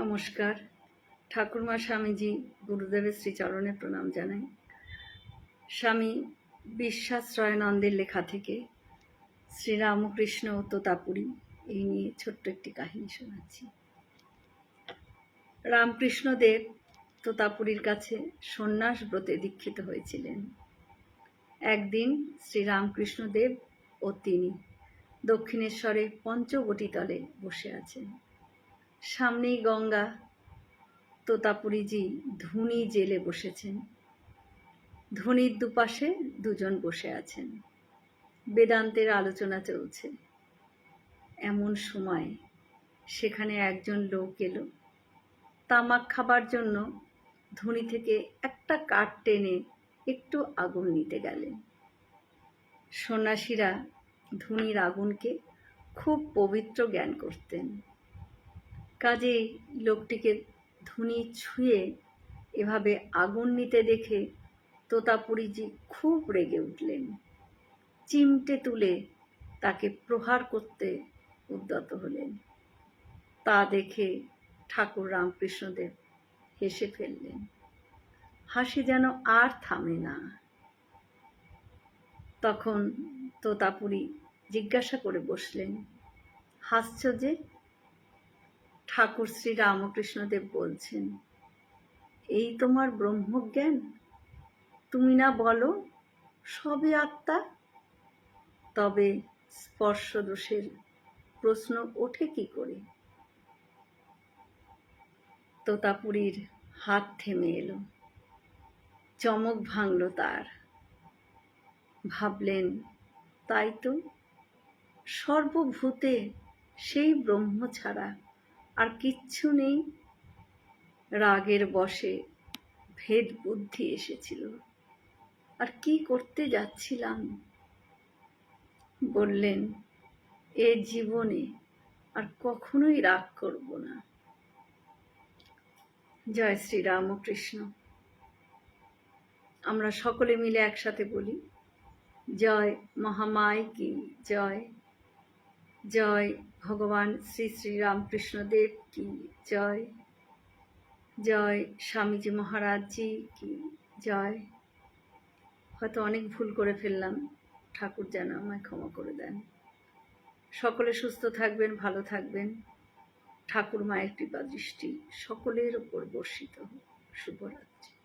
নমস্কার। ঠাকুরমা স্বামীজি গুরুদেবের শ্রীচরণে প্রণাম জানাই। স্বামী বিশ্বাশ্রয়ানন্দের লেখা থেকে শ্রীরামকৃষ্ণ ও তোতাপুরী এই নিয়ে ছোট্ট একটি কাহিনী শোনাচ্ছি। রামকৃষ্ণদেব তোতাপুরীর কাছে সন্ন্যাস ব্রতে দীক্ষিত হয়েছিলেন। একদিন শ্রীরামকৃষ্ণদেব ও তিনি দক্ষিণেশ্বরে পঞ্চবটিতলে বসে আছেন। সামনেই গঙ্গা, তোতাপুরীজি ধুনি জেলে বসেছেন। ধনির দুপাশে দুজন বসে আছেন। বেদান্তের আলোচনা চলছে। এমন সময় সেখানে একজন লোক এলো। তামাক খাবার জন্য ধুনি থেকে একটা কাঠ টেনে একটু আগুন নিতে গেলেন। সন্ন্যাসীরা ধুনির আগুনকে খুব পবিত্র জ্ঞান করতেন। কাজেই লোকটিকে ধুনি ছুঁয়ে এভাবে আগুন নিতে দেখে তোতাপুরীজি খুব রেগে উঠলেন। চিমটে তুলে তাকে প্রহার করতে উদ্যত হলেন। তা দেখে ঠাকুর রামকৃষ্ণদেব হেসে ফেললেন। হাসি যেন আর থামে না। তখন তোতাপুরী জিজ্ঞাসা করে বসলেন, হাসছ যে ঠাকুর শ্রী রামকৃষ্ণদেব বলছেন, এই তোমার ব্রহ্মজ্ঞান? তুমি না বলো, সবে আত্মা? তবে স্পর্শ দোষের প্রশ্ন ওঠে কি করে? তোতাপুরীর হাত থেমে এলো, চমক ভাঙল তার। ভাবলেন, তাই তো, সর্বভূতে সেই ব্রহ্ম ছাড়া আর কিচ্ছু নেই। রাগের বশে ভেদ বুদ্ধি এসেছিল। আর কি করতে যাচ্ছিলাম? বললেন, এ জীবনে আর কখনোই রাগ করব না। জয় শ্রী রামকৃষ্ণ। আমরা সকলে মিলে একসাথে বলি, জয় মহামায় কি জয় জয় ভগবান শ্রী শ্রী রামকৃষ্ণদেব কি জয়। জয় স্বামীজি মহারাজজি কি জয়। হয়তো অনেক ভুল করে ফেললাম, ঠাকুর যেন আমায় ক্ষমা করে দেন। সকলে সুস্থ থাকবেন, ভালো থাকবেন। ঠাকুর মায়ের কৃপা দৃষ্টি সকলের ওপর বর্ষিত শুভরাত্রি।